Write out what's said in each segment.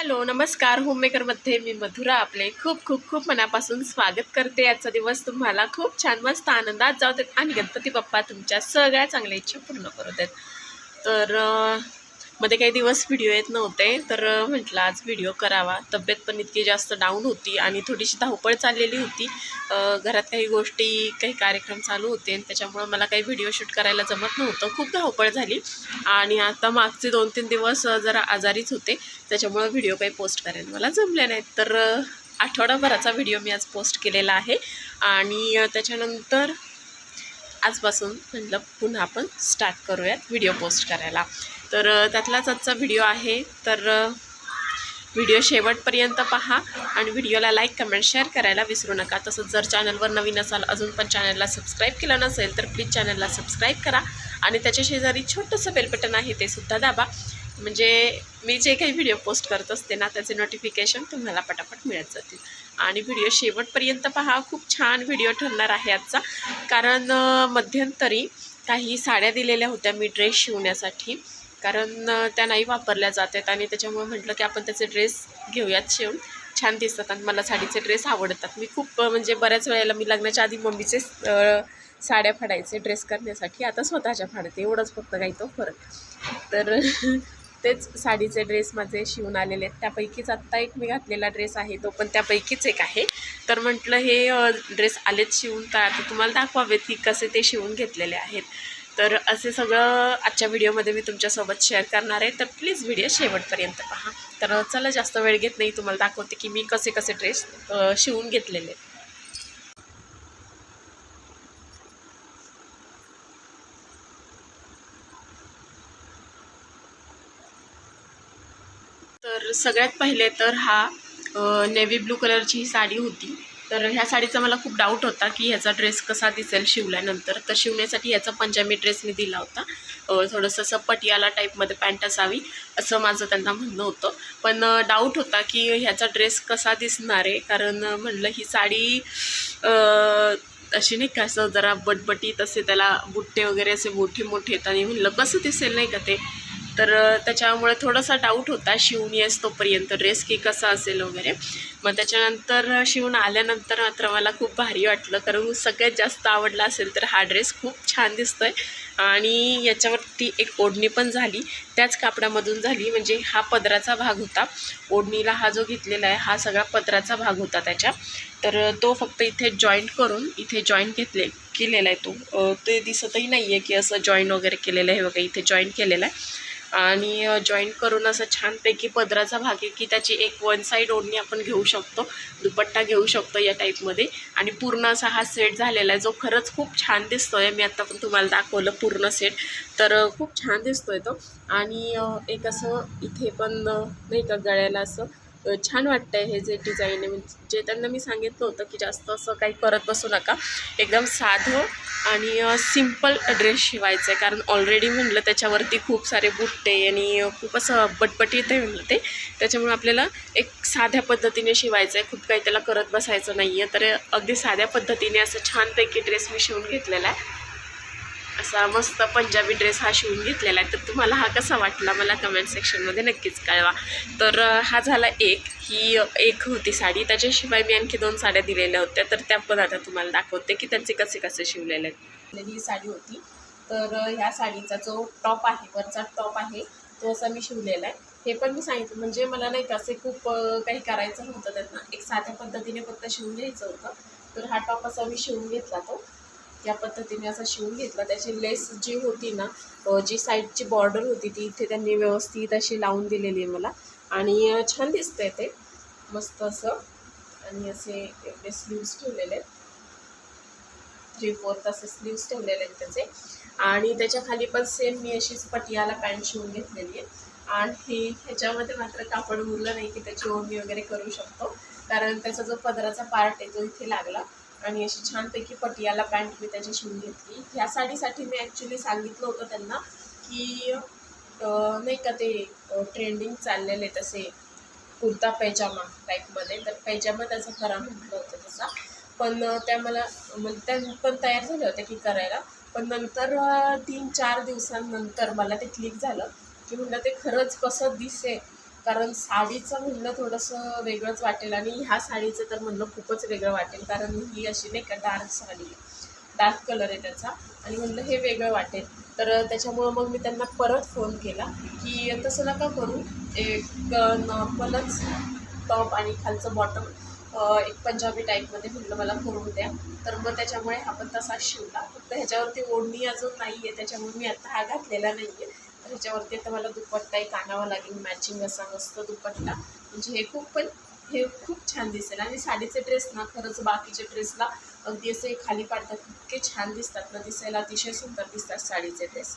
Hello नमस्कार. होममेकरमध्ये मी मधुरा आपले खूप खूप खूप मनापासून स्वागत करते. आजचा दिवस तुम्हाला खूप छान मस्त आनंदात जाऊ देत. आणि गणपती बाप्पा तुमच्या सगळ्या चांगल्या इच्छा पूर्ण करू देत. तर मध्ये काही दिवस व्हिडिओ येत नव्हते तर म्हटलं आज व्हिडिओ करावा. तब्येत पण इतकी जास्त डाऊन होती आणि थोडीशी धावपळ चाललेली होती. घरात काही गोष्टी काही कार्यक्रम चालू होते आणि त्याच्यामुळं मला काही व्हिडिओ शूट करायला जमत नव्हतं. खूप धावपळ झाली. आणि आता मागचे दोन तीन दिवस जरा आजारीच होते. त्याच्यामुळं व्हिडिओ काही पोस्ट करायला मला जमले नाहीत. तर आठवडाभराचा व्हिडिओ मी आज पोस्ट केलेला आहे. आणि त्याच्यानंतर आजपासून म्हटलं पुन्हा आपण स्टार्ट करूयात व्हिडिओ पोस्ट करायला. तर त्यातलाच आजचा व्हिडिओ आहे. तर व्हिडिओ शेवटपर्यंत पहा आणि व्हिडिओला लाईक कमेंट शेअर करायला विसरू नका. तसंच जर चॅनलवर नवीन असाल अजून पण चॅनलला सबस्क्राईब केलं नसेल तर प्लीज चॅनलला सबस्क्राईब करा. आणि त्याच्या शेजारी छोटंसं बेलबटन आहे ते सुद्धा दाबा. म्हणजे मी जे काही व्हिडिओ पोस्ट करत असते ना त्याचे नोटिफिकेशन तुम्हाला पटापट मिळत जातील. आणि व्हिडिओ शेवटपर्यंत पहा खूप छान व्हिडिओ ठरणार आहे आजचा. कारण मध्यंतरी काही साड्या दिलेल्या होत्या मी ड्रेस शिवण्यासाठी. कारण त्या नाही वापरल्या जात आहेत आणि त्याच्यामुळे म्हटलं की आपण त्याचे ड्रेस घेऊयात शिवून. छान दिसतात आणि मला साडीचे ड्रेस आवडतात. मी खूप म्हणजे बऱ्याच वेळेला मी लग्नाच्या आधी मम्मीचे साड्या फाडायचे ड्रेस करण्यासाठी. आता स्वतःच्या फाडते. एवढंच फक्त काही तो फरक. तर तेच साडीचे ड्रेस माझे शिवून आलेले आहेत. त्यापैकीच आत्ता एक मी घातलेला ड्रेस आहे तो पण त्यापैकीच एक आहे. तर म्हटलं हे ड्रेस आलेत शिवून तर आता तुम्हाला दाखवावेत की कसे ते शिवून घेतलेले आहेत. तर असे सगळं आजच्या व्हिडिओमध्ये मी तुमच्यासोबत शेअर करणार आहे. तर प्लीज व्हिडिओ शेवटपर्यंत पहा. तर चला जास्त वेळ घेत नाही तुम्हाला दाखवते की मी कसे कसे ड्रेस शिवून घेतलेले आहेत. तर सगळ्यात पहिले तर हा नेव्ही ब्लू कलरची ही साडी होती. तर ह्या साडीचा मला खूप डाऊट होता की ह्याचा ड्रेस कसा दिसेल शिवल्यानंतर. तर शिवण्यासाठी ह्याचा पंजाबी ड्रेस मी दिला होता. थोडंसं असं पटियाला टाईपमध्ये पॅन्ट असावी असं माझं त्यांना म्हणणं होतं. पण डाऊट होता की ह्याचा ड्रेस कसा दिसणार आहे. कारण म्हणलं ही साडी अशी नाही का असं जरा बटबटीत असे त्याला बुट्टे वगैरे असे मोठे मोठे आहेत. आणि म्हणलं कसं दिसेल नाही का ते? तर त्याच्यामुळे थोडासा डाऊट होता शिवून येस तोपर्यंत ड्रेस की कसा असेल वगैरे. मग त्याच्यानंतर शिवून आल्यानंतर मात्र मला खूप भारी वाटलं. कारण सगळ्यात जास्त आवडला असेल तर हा ड्रेस खूप छान दिसतो आहे आणि याच्यावरती एक ओढणी पण झाली. त्याच कापडामधून झाली. म्हणजे हा पदराचा भाग होता. ओढणीला हा जो घेतलेला आहे हा सगळा पदराचा भाग होता त्याच्या. तर तो फक्त इथे जॉईंट करून इथे जॉईंट घेतले केलेला आहे तो. ते दिसतही नाही आहे की असं जॉईंट वगैरे केलेलं आहे. बघा इथे जॉईंट केलेलं आहे. आणि जॉईंट करून असं छानपैकी पदराचा भाग आहे की त्याची एक वन साईड ओढणी आपण घेऊ शकतो दुपट्टा घेऊ शकतो या टाईपमध्ये आणि पूर्ण असा हा सेट झालेला आहे जो खरंच खूप छान दिसतो आहे मी आत्ता पण तुम्हाला दाखवलं पूर्ण सेट तर खूप छान दिसतो आहे तो. आणि एक असं इथे पण नाही का गळ्याला असं छान वाटतं आहे हे जे डिझाईन आहे. म्हणजे त्यांना मी सांगितलं होतं की जास्त असं काही करत बसू नका. एकदम साधं आणि सिंपल ड्रेस शिवायचं आहे कारण ऑलरेडी म्हणलं त्याच्यावरती खूप सारे बुट्टे आणि खूप असं बटबटीत आहे म्हणलं ते त्याच्यामुळे आपल्याला एक साध्या पद्धतीने शिवायचं आहे खूप काही त्याला करत बसायचं नाही आहे तर अगदी साध्या पद्धतीने असं छानपैकी ड्रेस मी शिवून घेतलेला आहे. असा मस्त पंजाबी ड्रेस हा शिवून घेतलेला आहे. तर तुम्हाला हा कसा वाटला मला कमेंट सेक्शनमध्ये नक्कीच कळवा. तर हा झाला एक. ही एक होती साडी. त्याच्याशिवाय मी आणखी दोन साड्या दिलेल्या होत्या. तर त्या पण आता तुम्हाला दाखवते की त्यांचे कसे कसे शिवलेले आहेत. ही साडी होती. तर ह्या साडीचा जो टॉप आहे वरचा टॉप आहे तो असा मी शिवलेला आहे. हे पण मी सांगितलं. म्हणजे मला नाही का असे खूप काही करायचं नव्हतं त्यांना एक साध्या पद्धतीने फक्त शिवून घ्यायचं होतं. तर हा टॉप असा मी शिवून घेतला तो. या पद्धतीने असा शिवून घेतला. त्याची लेस जी होती ना जी साईडची बॉर्डर होती ती इथे त्यांनी व्यवस्थित अशी लावून दिलेली आहे मला. आणि छान दिसतंय ते. मस्त असं. आणि असे एवढे स्लीव्स ठेवलेले आहेत. थ्री फोर्थ असे स्लीव्स ठेवलेले आहेत त्याचे. आणि त्याच्याखाली पण सेम मी अशीच पटियाला पॅन्ट शिवून घेतलेली आहे. आणि ह्याच्यामध्ये मात्र कापड उरलं नाही की त्याची ओढणी वगैरे करू शकतो. कारण त्याचा जो पदराचा पार्ट आहे तो इथे लागला. आणि अशी छानपैकी पटियाला पॅन्ट मी त्याची शिवून घेतली. ह्या साडीसाठी मी ॲक्च्युली सांगितलं होतं त्यांना की नाही का ते ट्रेंडिंग चाललेले तसे कुर्ता पैजामा टाईपमध्ये तर पैजामा त्याचा खरा म्हटलं होतं तसा. पण त्या मला म्हणजे त्या पण तयार झाल्या होत्या की करायला. पण नंतर तीन चार दिवसांनंतर मला ते क्लिक झालं की म्हटलं ते खरंच कसं दिसे कारण साडीचं म्हणलं थोडंसं वेगळंच वाटेल आणि ह्या साडीचं तर म्हणलं खूपच वेगळं वाटेल कारण ही अशी नाही का डार्क साडी आहे डार्क कलर आहे त्याचा. आणि म्हणलं हे वेगळं वाटेल. तर त्याच्यामुळं मग मी त्यांना परत फोन केला की तसं नका करू एक नॉर्मलच टॉप आणि खालचं बॉटम एक पंजाबी टाईपमध्ये म्हटलं मला करून द्या. तर मग त्याच्यामुळे आपण तसा शिवला. फक्त ह्याच्यावरती ओढणी अजून नाही आहे त्याच्यामुळे मी आता हा घातलेला नाही आहे ह्याच्यावरती आता मला दुपट्टा एक आणावा लागेल मॅचिंग असा मस्त दुपट्टा. म्हणजे हे खूप पण हे खूप छान दिसेल. आणि साडीचे ड्रेस ना खरंच बाकीच्या ड्रेसला अगदी असे खाली पाडतात इतके छान दिसतात ना दिसायला अतिशय सुंदर दिसतात साडीचे ड्रेस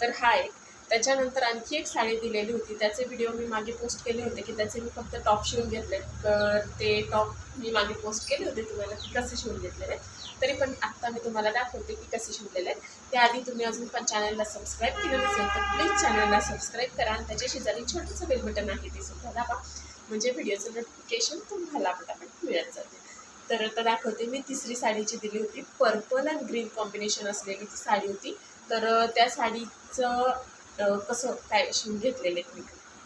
तर हा एक त्याच्यानंतर आणखी एक साडी दिलेली होती. त्याचे व्हिडिओ मी मागे पोस्ट केले होते की त्याचे मी फक्त टॉप शिवून घेतले तर ते टॉप मी मागे पोस्ट केले होते तुम्हाला की कसे शिवून घेतलेले तरी पण आत्ता मी तुम्हाला दाखवते की कसे शिवलेले आहेत. त्याआधी तुम्ही अजून पण चॅनलला सबस्क्राईब केलं नसेल तर प्लीज चॅनलला सबस्क्राईब करा आणि त्याच्या शेजारी छोटंसं बेल बटन आहे ते सुद्धा दाबा. म्हणजे व्हिडिओचं नोटिफिकेशन तुम्हाला पटापट मिळत जाते. तर आता दाखवते मी तिसरी साडीची दिली होती. पर्पल अँड ग्रीन कॉम्बिनेशन असलेली ती साडी होती. तर त्या साडीचं कसं काय शिवून घेतलेले मी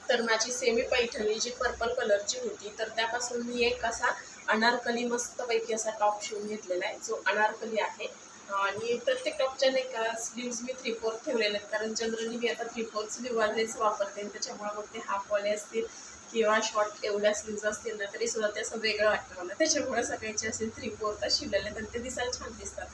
तर माझी सेमी पैठणी जी पर्पल कलरची होती तर त्यापासून मी एक असा अनारकली मस्तपैकी असा टॉप शिवून घेतलेला आहे. जो अनारकली आहे. आणि प्रत्येक टॉपच्या नाही का स्लीव्ज मी थ्री फोर्थ ठेवलेले आहेत. कारण जनरली मी आता थ्री फोर्थ स्लीववालेच वापरते. आणि त्याच्यामुळे मग ते हाफवाले असतील किंवा शॉर्ट एवढ्या स्लीव्ज असतील ना तरी सुद्धा ते असं वेगळं वाटतं मला. त्याच्यामुळे सगळ्याचे असे थ्री फोर्थ शिवलेले आहेत. ते दिसायला छान दिसतात.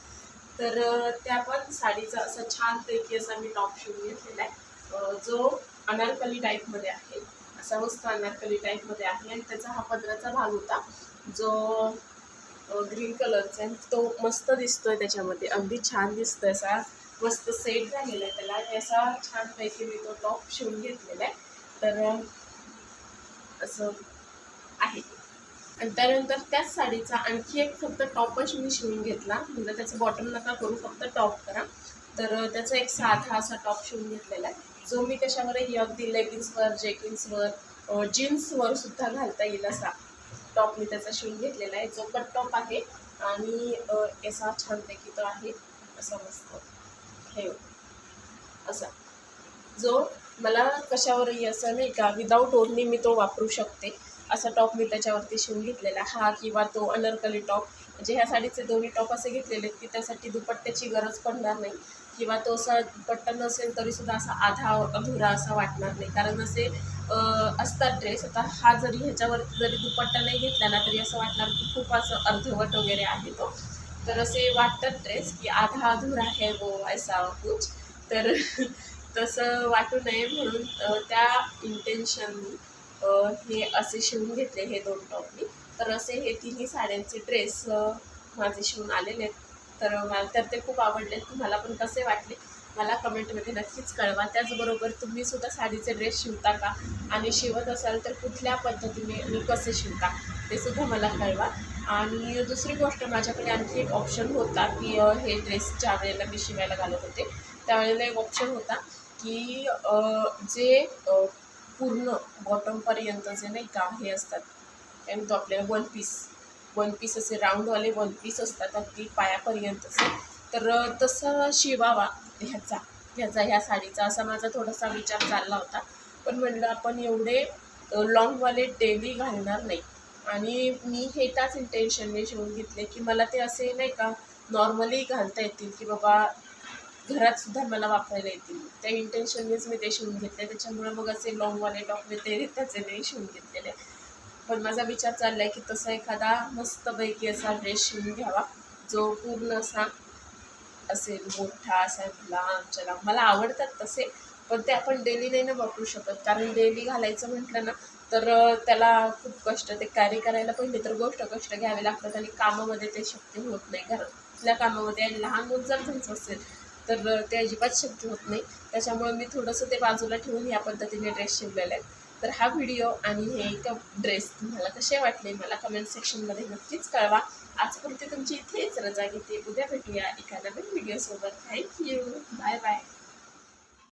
तर त्या पण साडीचा असा छानपैकी असा मी टॉप शिवून घेतलेला आहे. जो अनारकली टाईपमध्ये आहे. असा मस्त अनारकली टाईपमध्ये आहे आणि त्याचा हा पदराचा भाग होता. जो ग्रीन कलरचा आहे. तो मस्त दिसतोय त्याच्यामध्ये. अगदी छान दिसतोय. असा मस्त सेट झालेला आहे त्याला. आणि असा छानपैकी मी तो टॉप शिवून घेतलेला आहे. तर असं आहे. आणि त्यानंतर त्याच साडीचा आणखी एक फक्त टॉपच मी शिवून घेतला. म्हणजे त्याचं बॉटम नका करू फक्त टॉप करा. तर त्याचा एक साधा असा टॉप शिवून घेतलेला आहे. जो मी कशावरही अगदी लेगिन्सवर जेकिन्सवर जीन्सवर सुद्धा घालता येईल असा टॉप मी त्याचा शिवून घेतलेला आहे. जो कट टॉप आहे आणि असा छानपैकी तो आहे. असा मस्त हे असा. जो मला कशावरही असं नाही का विदाऊट ओढणी मी तो वापरू शकते. असा टॉप मी त्याच्यावरती शिवून घेतलेला हा किंवा तो अनरकली टॉप. म्हणजे ह्या साडीचे दोन्ही टॉप असे घेतलेले आहेत की त्यासाठी दुपट्ट्याची गरज पडणार नाही. किंवा तो असा दुपट्टा नसेल तरीसुद्धा असा आधा अधुरा असा वाटणार नाही. कारण असे असतात ड्रेस आता हा जरी ह्याच्यावरती जरी दुपट्टा नाही घेतला ना तरी असं वाटणार की खूप असं अर्धवट वगैरे आहे तो. तर असे वाटतात ड्रेस की आधा अधुरा आहे वो ऐसा कुछ. तर तसं वाटू नये म्हणून त्या इंटेन्शननी हे असे शिवून घेतले हे दोन टॉप मी तर असे हे तिन्ही साड्यांचे ड्रेस माझे शिवून आलेले आहेत. तर मला तर ते खूप आवडले तुम्हाला पण कसे वाटले? मला कमेंटमध्ये नक्कीच कळवा. त्याचबरोबर तुम्ही सुद्धा साडीचे ड्रेस शिवता का? आणि शिवत असाल तर कुठल्या पद्धतीने आणि कसे शिवता? ते सुद्धा मला कळवा. आणि दुसरी गोष्ट माझ्याकडे आणखी एक ऑप्शन होता की हे ड्रेस ज्या वेळेला मी शिवायला घालत होते त्यावेळेला एक ऑप्शन होता की जे पूर्ण बॉटमपर्यंत जे नाही का हे असतात. काय म्हणतो आपल्याला वन पीस वन पीस असे राऊंडवाले वन पीस असतात अगदी पायापर्यंतचे तर तसं शिवावा ह्याचा ह्याचा ह्या साडीचा असा माझा थोडासा विचार चालला होता. पण म्हणलं आपण एवढे लॉंगवाले डेली घालणार नाही. आणि मी हे त्याच इंटेन्शनने शिवून घेतले की मला ते असे नाही का नॉर्मली घालता येतील की बाबा घरात सुद्धा मला वापरायला येतील. त्या इंटेन्शननेच मी ते शिवून घेतले त्याच्यामुळे मग असे लॉंगवाले टॉप मी ते त्याचे नाही शिवून घेतलेले पण माझा विचार चालला आहे की तसा एखादा मस्तपैकी असा ड्रेस शिवून घ्यावा जो पूर्ण असा असेल मोठा असा लांब चला मला आवडतात तसे पण ते आपण डेली नाही ना वापरू शकत. कारण डेली घालायचं म्हटलं ना तर त्याला खूप कष्ट ते कॅरी करायला पहिले तर गोष्ट कष्ट घ्यावे लागतात आणि कामामध्ये ते शक्य होत नाही. घरातल्या कामामध्ये आणि लहान मुलं जर त्यांचं असेल तर ते अजिबात शक्य होत नाही. त्याच्यामुळे मी थोडंसं ते बाजूला ठेवून या पद्धतीने ड्रेस शिवलेले आहेत तर हा व्हिडिओ आणि हे एक ड्रेस तुम्हाला कसे वाटले मला कमेंट सेक्शनमध्ये नक्कीच कळवा. आजपर्यंत तुमची इथेच रजा घेते. उद्या भेटूया एका नवीन व्हिडिओसोबत थँक्यू बाय बाय